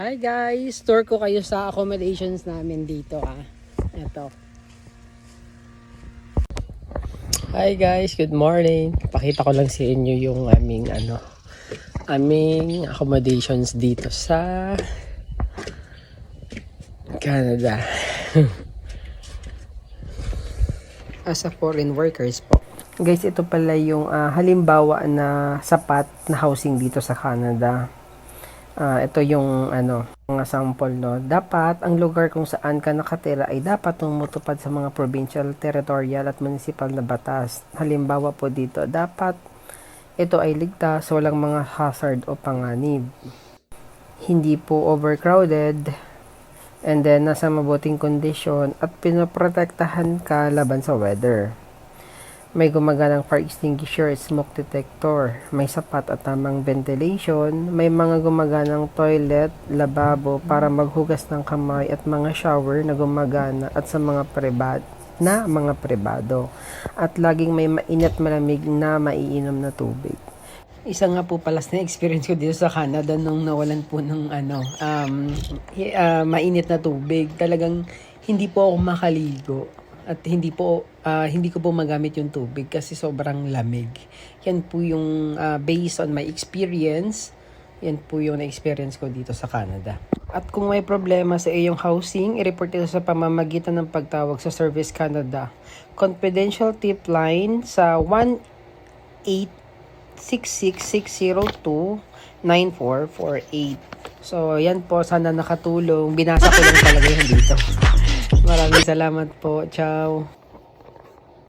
Hi guys! Tour ko kayo sa accommodations namin dito ah. Ito. Hi guys! Good morning! Pakita ko lang sa inyo yung aming ano aming accommodations dito sa Canada. As a foreign workers po. Guys, ito pala yung ah, halimbawa na sapat na housing dito sa Canada. Ah, ito yung ano, mga sample no. Dapat ang lugar kung saan ka nakatira ay dapat tumutupad sa mga provincial, territorial at municipal na batas. Halimbawa po dito, dapat ito ay ligtas, walang mga hazard o panganib. Hindi po overcrowded and then nasa mabuting kondisyon at pinoprotektahan ka laban sa weather. May gumaganang fire extinguisher smoke detector. May sapat at tamang ventilation. May mga gumaganang toilet, lababo para maghugas ng kamay at mga shower na gumagana at sa mga pribad na mga pribado. At laging may mainit malamig na maiinom na tubig. Isa nga po pala na experience ko dito sa Canada nung nawalan po ng ano, um, ah, mainit na tubig. Talagang hindi po ako makaligo at hindi po ah, hindi ko po magamit yung tubig kasi sobrang lamig. Yan po yung ah, based on my experience. Yan po yung na-experience ko dito sa Canada. At kung may problema sa iyong housing, i-report ito sa pamamagitan ng pagtawag sa Service Canada. Confidential tip line sa 1-866-602-9448. So, yan po. Sana nakatulong. Binasa ko lang talaga yun dito. Maraming salamat po. Ciao.